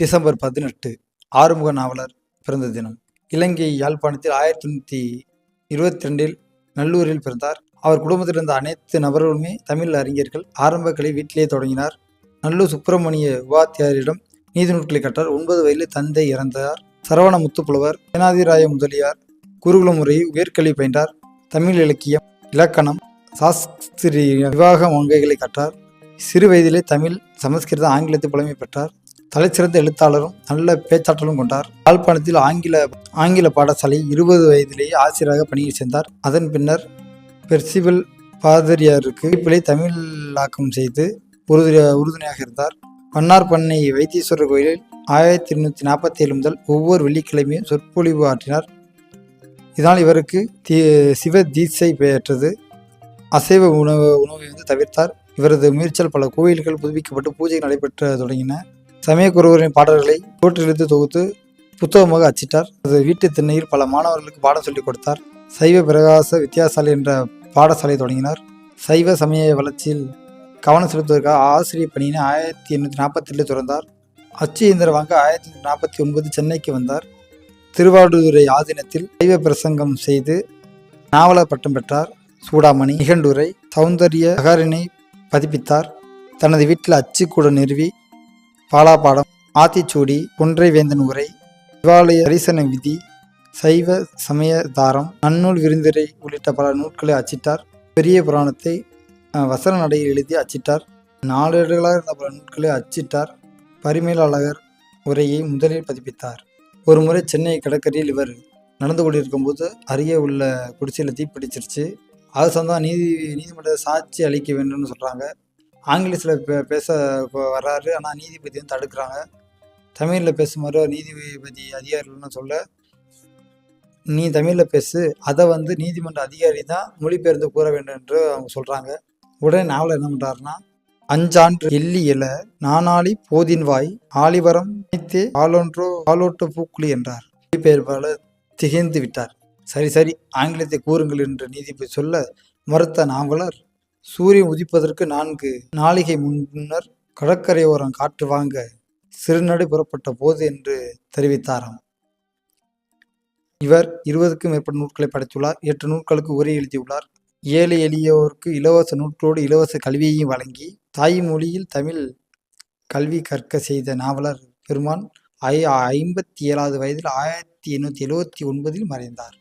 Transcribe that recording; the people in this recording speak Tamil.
டிசம்பர் பதினெட்டு ஆறுமுக நாவலர் பிறந்த தினம். இலங்கை யாழ்ப்பாணத்தில் ஆயிரத்தி தொண்ணூற்றி இருபத்தி ரெண்டில் நல்லூரில் பிறந்தார். அவர் குடும்பத்தில் இருந்த அனைத்து நபர்களுமே தமிழ் அறிஞர்கள். ஆரம்ப கலை வீட்டிலேயே தொடங்கினார். நல்லூர் சுப்பிரமணிய உபாத்தியாரிடம் நீதி நூல்களை கற்றார். ஒன்பது வயதில் தந்தை இறந்தார். சரவண முத்துப்புலவர் சேனாதிராய முதலியார் குருகுல முறையை உயர்கல்வி பயின்றார். தமிழ் இலக்கியம் இலக்கணம் சாஸ்திரிய விவாக வங்கைகளை கற்றார். சிறு வயதிலே தமிழ் சமஸ்கிருத ஆங்கிலத்தை புலமை பெற்றார். தலைச்சிறந்த எழுத்தாளரும் நல்ல பேச்சாற்றலும் கொண்டார். யாழ்ப்பாணத்தில் ஆங்கில ஆங்கில பாடசாலை இருபது வயதிலேயே ஆசிரியராக பணியில் சேர்ந்தார். அதன் பின்னர் பெர்சிபிள் பாதிரியாருக்கு பிழை தமிழாக்கம் செய்து உறுதி உறுதுணையாக இருந்தார். பன்னார் பண்ணை வைத்தீஸ்வரர் கோயிலில் ஆயிரத்தி எண்ணூற்றி நாற்பத்தி ஏழு முதல் ஒவ்வொரு வெள்ளிக்கிழமையும் சொற்பொழிவு ஆற்றினார். இதனால் இவருக்கு தி சிவ தீட்சை பெற்றது. அசைவ உணவு உணவை வந்து தவிர்த்தார். இவரது முயற்சியால் பல கோயில்கள் புதுப்பிக்கப்பட்டு பூஜை நடைபெற்ற தொடங்கின. சமயக்குருவரின் பாடல்களை தோற்றெழுத்து தொகுத்து புத்தகமாக அச்சிட்டார். அது வீட்டு திண்ணையில் பல மாணவர்களுக்கு பாடம் சொல்லிக் கொடுத்தார். சைவ பிரகாச வித்தியாசாலை என்ற பாடசாலை தொடங்கினார். சைவ சமய வளர்ச்சியில் கவனம் செலுத்துவதற்காக ஆசிரியர் பணியினை ஆயிரத்தி எண்ணூற்றி நாற்பத்தி ஏழில் துறந்தார் அச்சு இயந்திரம் வாங்க ஆயிரத்தி எண்ணூற்றி நாற்பத்தி ஒன்பது சென்னைக்கு வந்தார். திருவாரூரை ஆதீனத்தில் சைவ பிரசங்கம் செய்து நாவலர் பட்டம் பெற்றார். சூடாமணி நிகண்டுரை சௌந்தரிய அகாரினை பதிப்பித்தார். தனது வீட்டில் அச்சுக்கூட நிறுவி பாலாபாடம் ஆத்திச்சூடி ஒன்றை வேந்தன் உரை சிவாலய தரிசன விதி சைவ சமயதாரம் நன்னூல் விருந்திரை உள்ளிட்ட பல நூல்களை அச்சிட்டார். பெரிய புராணத்தை வசன நடையில் எழுதி அச்சிட்டார். நாளேடுகளாக இருந்த பல நூல்களை அச்சிட்டார். பரிமேலாளர் உரையை முதலில் பதிப்பித்தார். ஒரு முறை சென்னை கடற்கரையில் இவர் நடந்து கொண்டிருக்கும்போது அருகே உள்ள குடிசையில் தீப்பிடிச்சிருச்சு. அது சொந்தம் நீதி நீதிமன்ற சாட்சி அளிக்க வேண்டும்னு சொல்கிறாங்க ஆங்கிலத்தில் பே பேச வர்றாரு. ஆனால் நீதிபதி வந்து தடுக்கிறாங்க. தமிழில் பேசுமாறு நீதிபதி அதிகாரிகள்னு சொல்ல நீ தமிழில் பேசு. அதை வந்து நீதிமன்ற அதிகாரி தான் மொழிபெயர்ந்து கூற வேண்டும் என்று அவங்க சொல்கிறாங்க உடனே நாவலர் என்ன பண்ணுறாருன்னா அஞ்சான்று எள்ளி இல நானாளி போதின்வாய் ஆலிவரம் நினைத்தே ஆலொன்றோ ஆலோட்டு பூக்குழி என்றார். மொழிபெயர்ப்பாளர் திகைந்து விட்டார். சரி சரி ஆங்கிலத்தை கூறுங்கள் என்று நீதிபதி சொல்ல மறுத்த நாவலர் சூரியன் உதிப்பதற்கு நான்கு நாளிகை முன்னர் கடற்கரையோரம் காற்று வாங்க சிறுநடை புறப்பட்ட போது என்று தெரிவித்தாராம். இவர் இருபதுக்கும் மேற்பட்ட நூல்களை படைத்துள்ளார். எட்டு நூல்களுக்கு உரை எழுதியுள்ளார். ஏழை எளியோருக்கு இலவச நூற்றோடு இலவச கல்வியையும் வழங்கி தாய்மொழியில் தமிழ் கல்வி கற்க செய்த நாவலர் பெருமான் ஐ ஐம்பத்தி ஏழாவது வயதில் ஆயிரத்தி எண்ணூற்றி எழுவத்தி ஒன்பதில் மறைந்தார்.